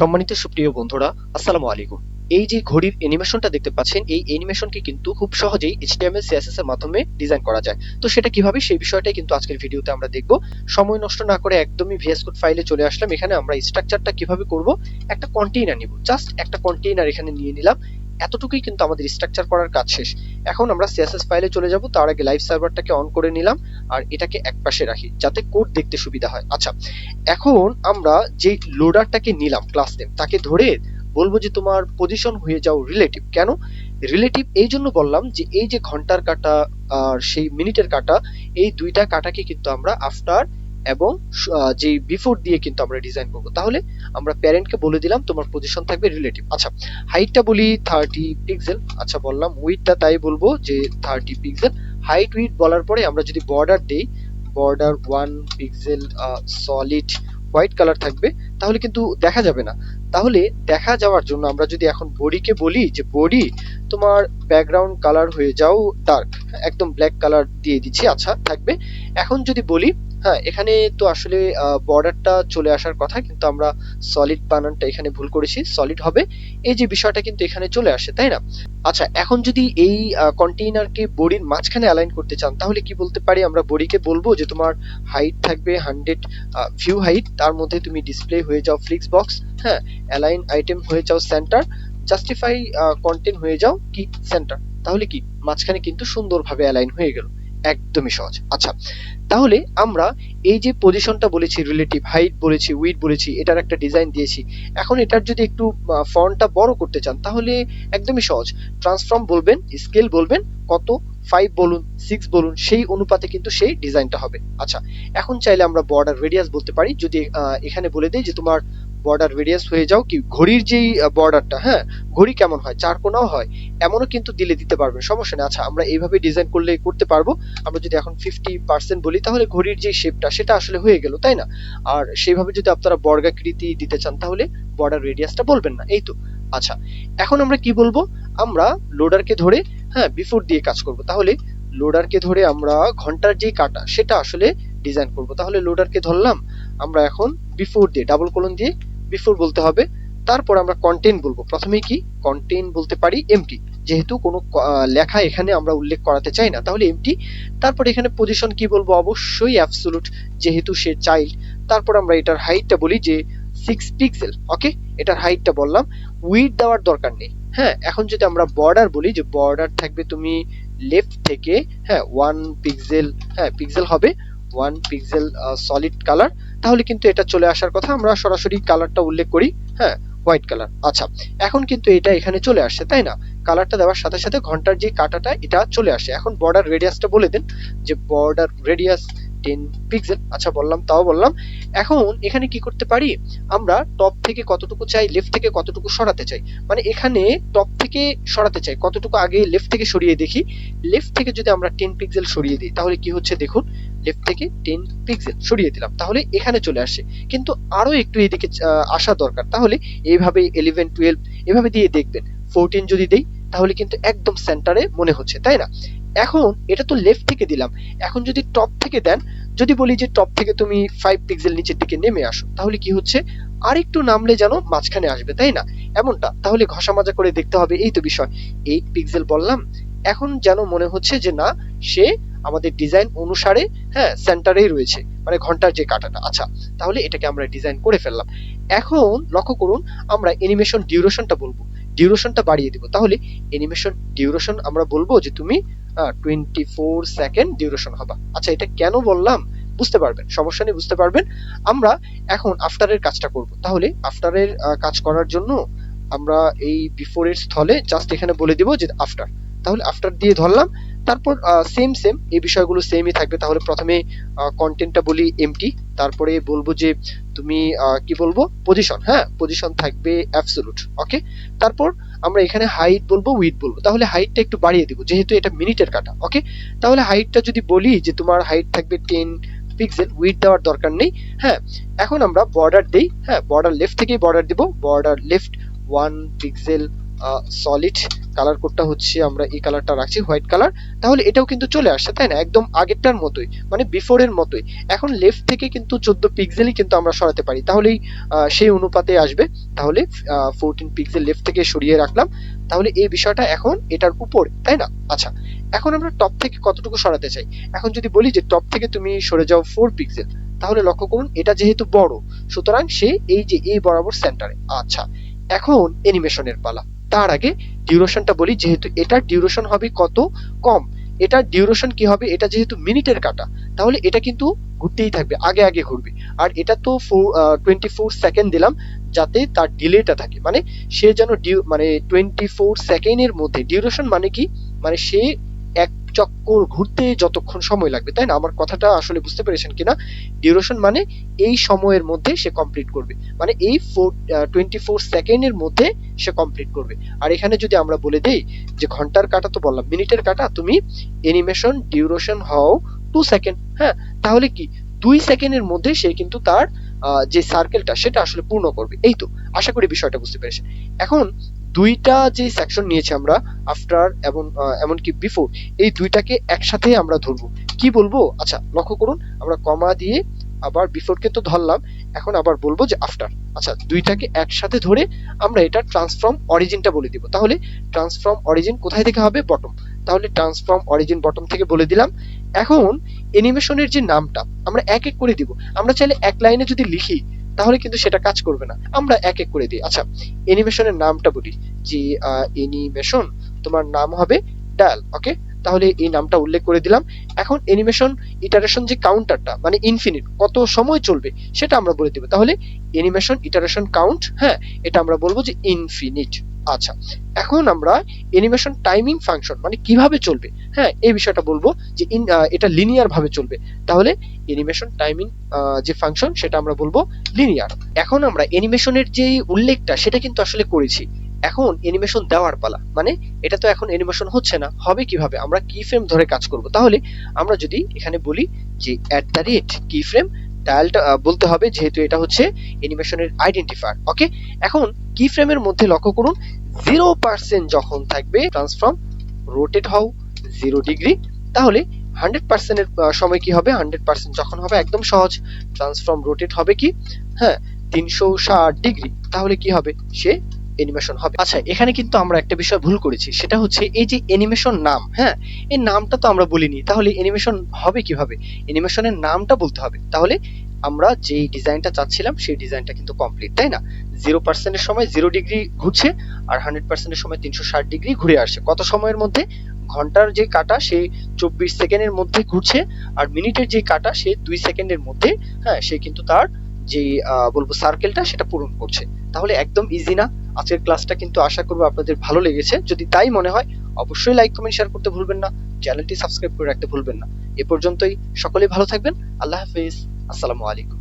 সম্মানিত সুপ্রিয় বন্ধুরা, আসসালামু আলাইকুম। এই যে ঘড়ির অ্যানিমেশনটা দেখতে পাচ্ছেন, এই অ্যানিমেশনকে কিন্তু খুব সহজেই এইচটিএমএল সিএসএস এর মাধ্যমে ডিজাইন করা যায়। তো সেটা কীভাবে, সেই বিষয়টাই কিন্তু আজকের ভিডিওতে আমরা দেখব। সময় নষ্ট না করে একদমই ভিএস কোড ফাইলে চলে আসলাম। এখানে আমরা স্ট্রাকচারটা কীভাবে করব, একটা কন্টেইনার নিব। জাস্ট একটা কন্টেইনার এখানে নিয়ে নিলাম। এতটুকুই কিন্তু আমাদের স্ট্রাকচার করার কাজ শেষ। এখন আমরা CSS ফাইলে চলে যাব, তার আগে লাইভ সার্ভারটাকে অন করে নিলাম, আর এটাকে একপাশে রাখি, যাতে কোড দেখতে সুবিধা হয়। আচ্ছা এখন আমরা যে লোডারটাকে নিলাম ক্লাস নেম তাকে ধরে বলব যে তোমার পজিশন হয়ে যাও রিলেটিভ কেন? রিলেটিভ এই জন্য বললাম যে এই যে ঘণ্টার কাটা আর সেই মিনিটের কাটা, এই দুইটা কাটাকে কিন্তু আমরা আফটার এবং যে বিফোর দিয়ে কিন্তু আমরা ডিজাইন করব। তাহলে আমরা প্যারেন্টকে বলে দিলাম, তোমার পজিশন থাকবে রিলেটিভ আচ্ছা হাইটটা বলি থার্টি পিক্সেল আচ্ছা বললাম উইথটা তাই বলব যে থার্টি পিক্সেল হাইট উইথ বলার পরে আমরা যদি বর্ডার দেই border one pixel solid white colour থাকবে, তাহলে কিন্তু দেখা যাবে না। তাহলে দেখা যাওয়ার জন্য আমরা যদি এখন বডিকে বলি যে, বডি, তোমার ব্যাকগ্রাউন্ড কালার হয়ে যাও ডার্ক একদম ব্ল্যাক কালার দিয়ে দিচ্ছি আচ্ছা থাকবে। এখন যদি বলি হ্যাঁ এখানে তো আসলে বর্ডারটা চলে আসার কথা, কিন্তু আমরা সলিড বানানটা এখানে ভুল করেছি সলিড হবে। এই যে বিষয়টা কিন্তু এখানে চলে আসে, তাই না? আচ্ছা এখন যদি এই কন্টেইনারকে বডির মাঝখানে অ্যালাইন করতে চান, তাহলে কি বলতে পারি? আমরা বডিকে বলব যে, তোমার হাইট থাকবে হান্ড্রেড ভিউ হাইট তার মধ্যে তুমি ডিসপ্লে হয়ে যাও ফ্লিক্স বক্স হ্যাঁ অ্যালাইন আইটেম হয়ে যাও সেন্টার জাস্টিফাই কন্টেন্ট হয়ে যাও কি সেন্টার তাহলে কি? মাঝখানে কিন্তু সুন্দরভাবে অ্যালাইন হয়ে গেল। একদমই সহজ। আচ্ছা তাহলে আমরা এই যে পজিশনটা বলেছি রিলেটিভ হাইট বলেছি উইড বলেছি, এটার একটা ডিজাইন দিয়েছি। এখন এটার যদি একটু ফন্টটা বড় করতে চান, তাহলে একদমই সহজ। ট্রান্সফর্ম বলবেন স্কেল বলবেন, কত? ফাইভ বলুন সিক্স বলুন, সেই অনুপাতে কিন্তু সেই ডিজাইনটা হবে। আচ্ছা এখন চাইলে আমরা বর্ডার রেডিয়াস বলতে পারি। যদি এখানে বলে দেই যে তোমার বর্ডার রেডিয়াস হয়ে যাও কি ঘড়ির যেই বর্ডারটা হ্যাঁ? ঘড়ি কেমন হয়? চার কোনাও হয়। এমনও কিন্তু দিলে দিতে পারবেন। সমস্যা নেই। আচ্ছা আমরা এইভাবে ডিজাইন করলে করতে পারব। আমরা যদি এখন ফিফটি পার্সেন্ট বলি, তাহলে ঘড়ির যে শেপটা সেটা আসলে হয়ে গেল, তাই না? আর সেইভাবে যদি আপনারা বর্গাকৃতি দিতে চান, তাহলে বর্ডার রেডিয়াসটা বলবেন না। এই তো। আচ্ছা এখন আমরা কি বলব? আমরা লোডারকে ধরে হ্যাঁ বিফোর দিয়ে কাজ করব। তাহলে লোডারকে ধরে আমরা ঘণ্টার যে কাটা, সেটা আসলে ডিজাইন করব। তাহলে লোডারকে ধরলাম, আমরা এখন বিফোর দিয়ে ডাবল কোলন দিয়ে বিফোর বলতে হবে, তারপর আমরা কন্টেন্ট বলব। প্রথমে কি? কন্টেন্ট বলতে পারি এমটি যেহেতু কোনো লেখা এখানে আমরা উল্লেখ করাতে চাই না, তাহলে এমটি তারপর এখানে পজিশন কি বলব? অবশ্যই অ্যাবসোলুট যেহেতু সে চাইল্ড তারপর আমরা এটার হাইটটা বলি যে সিক্স পিক্সেল ওকে এটার হাইটটা বললাম। উইড দেওয়ার দরকার নেই হ্যাঁ? এখন যদি আমরা বর্ডার বলি, যে বর্ডার থাকবে তুমি লেফট থেকে হ্যাঁ ওয়ান পিক্সেল হ্যাঁ পিক্সেল হবে ওয়ান পিক্সেল সলিড কালার তাহলে কিন্তু এটা চলে আসার কথা আমরা সরাসরি কালারটা উল্লেখ করি হ্যাঁ হোয়াইট কালার। আচ্ছা এখন কিন্তু এটা এখানে চলে আসছে, তাই না? কালারটা দেওয়ার সাথে সাথে ঘণ্টার যে কাটাটা, এটা চলে আসে। এখন বর্ডার রেডিয়াসটা বলে দেন, যে বর্ডার রেডিয়াস টেন পিক্সেল আচ্ছা বললাম, তাও বললাম। এখন এখানে কি করতে পারি? আমরা টপ থেকে কতটুকু চাই লেফট থেকে কতটুকু সরাতে চাই? মানে এখানে টপ থেকে সরাতে চাই, কতটুকু আগে লেফট থেকে সরিয়ে দেখি। লেফট থেকে যদি আমরা টেন পিক্সেল সরিয়ে দিই, তাহলে কি হচ্ছে দেখুন লেফট থেকে টেন পিক্সেল সরিয়ে দিলাম। তাহলে এখানে চলে আসে। কিন্তু আরও একটু এদিকে আসা দরকার। তাহলে এইভাবে ইলেভেন টুয়েলভ এভাবে দিয়ে দেখবেন। ফোরটিন যদি দেই তাহলে কিন্তু একদম সেন্টারে মনে হচ্ছে, তাই না? এখন এটা তো লেফট থেকে দিলাম। এখন যদি টপ থেকে দেন, যদি বলি যে টপ থেকে তুমি ফাইভ পিক্সেল নিচের দিকে নেমে আসো, তাহলে কি হচ্ছে? আরেকটু নামলে যেন মাঝখানে আসবে, তাই না? এমনটা। তাহলে ঘষা মাজা করে দেখতে হবে, এই তো বিষয়। এইট পিক্সেল বললাম, এখন যেন মনে হচ্ছে যে না, সে আমাদের ডিজাইন অনুসারে হ্যাঁ সেন্টারেই রয়েছে মানে ঘণ্টার যে কাটাটা। আচ্ছা তাহলে এটাকে আমরা ডিজাইন করে ফেললাম। এখন লক্ষ্য করুন, আমরা অ্যানিমেশন ডিউরেশনটা বলব। ডিউরেশনটা বাড়িয়ে দিব। তাহলে অ্যানিমেশন ডিউরেশন আমরা বলব যে তুমি টোয়েন্টি ফোর সেকেন্ড ডিউরেশন হবা। আচ্ছা এটা কেন বললাম? বুঝতে পারবেন, সমস্যা নেই, বুঝতে পারবেন। আমরা এখন আফটারের কাজটা করব। তাহলে আফটারের কাজ করার জন্য আমরা এই বিফোরের স্থলে জাস্ট এখানে বলে দিব যে আফটার তাহলে আফটার দিয়ে ধরলাম তারপর সেম সেম এই বিষয়গুলো সেমই থাকবে। তাহলে প্রথমে কন্টেন্টটা বলি এমটি তারপরে বলব যে তুমি কি বলব? পজিশন হ্যাঁ? পজিশন থাকবে অ্যাবসোলুট ওকে তারপর আমরা এখানে হাইট বলব উইথ বলব। তাহলে হাইটটা একটু বাড়িয়ে দিব, যেহেতু এটা মিনিটের কাটা ওকে তাহলে হাইটটা যদি বলি যে তোমার হাইট থাকবে টেন পিক্সেল উইথ দেওয়ার দরকার নেই হ্যাঁ? এখন আমরা বর্ডার দিই হ্যাঁ? বর্ডার লেফট থেকেই বর্ডার দিব। Border left one pixel solid colour কোডটা হচ্ছে আমরা এই কালারটা রাখছি হোয়াইট কালার তাহলে এটাও কিন্তু চলে আসছে, তাই না? একদম আগেরটার মতোই মানে বিফোরের মতোই। এখন লেফট থেকে কিন্তু চোদ্দ পিক্সেলই কিন্তু আমরা সরাতে পারি। তাহলেই সেই অনুপাতে আসবে। তাহলে ফোরটিন পিক্সেল লেফট থেকে সরিয়ে রাখলাম। তাহলে এই বিষয়টা এখন এটার উপর, তাই না? আচ্ছা এখন আমরা টপ থেকে কতটুকু সরাতে চাই? এখন যদি বলি যে টপ থেকে তুমি সরে যাও ফোর পিক্সেল তাহলে লক্ষ্য করুন, এটা যেহেতু বড়, সুতরাং সে এই যে, এই বরাবর সেন্টারে আচ্ছা এখন অ্যানিমেশনের পালা। তার আগে ডিউরেশনটা বলি, যেহেতু এটার ডিউরেশন হবে কত কম এটা ডিউরেশন কি হবে, এটা যেহেতু মিনিটের কাটা, তাহলে এটা কিন্তু ঘুরতেই থাকবে, আগে আগে ঘুরবে। আর এটা তো টোয়েন্টি ফোর সেকেন্ড দিলাম, যাতে তার ডিলেটা থাকে। মানে সে যেন ডিউ- মানে টোয়েন্টি ফোর সেকেন্ডের মধ্যে ডিউরেশন মানে কি? মানে সে এক চক্কর ঘুরতে যতক্ষণ সময় লাগবে, তাই না? আমার কথাটা আসলে বুঝতে পেরেছেন কিনা? ডিউরেশন মানে এই সময়ের মধ্যে সে কমপ্লিট করবে। মানে এই ফোর টোয়েন্টি ফোর সেকেন্ডের মধ্যে সে কমপ্লিট করবে। আর এখানে যদি আমরা বলে দেই যে ঘণ্টার কাটা তো বললাম, মিনিটের কাটা, তুমি অ্যানিমেশন ডিউরেশন হও টু সেকেন্ড হ্যাঁ? তাহলে কি? দুই সেকেন্ডের মধ্যে সে কিন্তু তার যে সার্কেলটা সেটা আসলে পূর্ণ করবে। এই তো, আশা করি বিষয়টা বুঝতে পেরেছেন। এখন দুইটা যে সেকশন নিয়েছি আমরা আফটার এবং এমনকি বিফোর এই দুইটাকে একসাথে আমরা ধরবো। কি বলব? আচ্ছা লক্ষ্য করুন, আমরা কমা দিয়ে আবার বিফোরকে তো ধরলাম, এখন আবার বলব যে আফটার আচ্ছা দুইটাকে একসাথে ধরে আমরা এটা ট্রান্সফর্ম অরিজিনটা বলে দিব। তাহলে ট্রান্সফর্ম অরিজিন কোথায় থেকে হবে? বটম তাহলে ট্রান্সফর্ম অরিজিন বটম থেকে বলে দিলাম। এখন অ্যানিমেশনের যে নামটা, আমরা এক এক করে দিব। আমরা চাইলে এক লাইনে যদি লিখি তাহলে কিন্তু সেটা কাজ করবে না। আমরা এক এক করে দিই। আচ্ছা অ্যানিমেশনের নামটা বলি। যে অ্যানিমেশন তোমার নাম হবে ডাল ওকে তাহলে এই নামটা উল্লেখ করে দিলাম। এখন অ্যানিমেশন ইটারেশন যে কাউন্টারটা মানে ইনফিনিট কত সময় চলবে সেটা আমরা বলে দিব। তাহলে অ্যানিমেশন ইটারেশন কাউন্ট হ্যাঁ এটা আমরা বলব যে ইনফিনিট আচ্ছা এখন আমরা অ্যানিমেশন টাইমিং ফাংশন মানে কীভাবে চলবে? হ্যাঁ এই বিষয়টা বলব যে এটা লিনিয়ার ভাবে চলবে। তাহলে অ্যানিমেশন টাইমিং যে ফাংশন সেটা আমরা বলব লিনিয়ার এখন আমরা অ্যানিমেশনের যে উল্লেখটা সেটা কিন্তু আসলে করেছি। এখন অ্যানিমেশন দেওয়ার পালা মানে এটা তো এখন অ্যানিমেশন হচ্ছে না, হবে কীভাবে? আমরা কি ফ্রেম ধরে কাজ করব। তাহলে আমরা যদি এখানে বলি যে অ্যাট দ্য রেট কি ফ্রেম ডায়ালটা বলতে হবে যেহেতু এটা হচ্ছে অ্যানিমেশনের আইডেন্টিফায়ার ওকে এখন কি ফ্রেমের মধ্যে লক্ষ্য করুন জিরো পার্সেন্ট যখন থাকবে ট্রান্সফর্ম রোটেট হও জিরো ডিগ্রি তাহলে হান্ড্রেড পার্সেন্টের সময় কি হবে? হান্ড্রেড পার্সেন্ট যখন হবে, একদম সহজ ট্রান্সফর্ম রোটেট হবে কি? হ্যাঁ তিনশো ষাট ডিগ্রি তাহলে কি হবে? সে অ্যানিমেশন হবে। আচ্ছা এখানে কিন্তু আমরা একটা বিষয় ভুল করেছি, সেটা হচ্ছে এই যে অ্যানিমেশন নাম হ্যাঁ? এই নামটা তো আমরা বলিনি, তাহলে অ্যানিমেশন হবে কীভাবে? অ্যানিমেশনের নামটা বলতে হবে। তাহলে আমরা যেই ডিজাইনটা চাচ্ছিলাম, সেই ডিজাইনটা কিন্তু কমপ্লিট তাই না? জিরো পার্সেন্টের সময় জিরো ডিগ্রি ঘুরছে, আর হান্ড্রেড পার্সেন্টের সময় তিনশো ষাট ডিগ্রি ঘুরে আসছে। কত সময়ের মধ্যে? ঘণ্টার যে কাটা, সে চব্বিশ সেকেন্ডের মধ্যে ঘুরছে, আর মিনিটের যে কাটা, সে দুই সেকেন্ডের মধ্যে হ্যাঁ সে কিন্তু তার যে বলব সার্কেলটা সেটা পূরণ করছে। তাহলে একদম ইজি না। আজকের ক্লাসটা কিন্তু আশা করব আপনাদের ভালো লেগেছে। যদি তাই মনে হয়, অবশ্যই লাইক কমেন্ট শেয়ার করতে ভুলবেন না। চ্যানেলটি সাবস্ক্রাইব করে রাখতে ভুলবেন না। এ পর্যন্তই। সকলেই ভালো থাকবেন। আল্লাহ হাফিজ। আসসালামু আলাইকুম।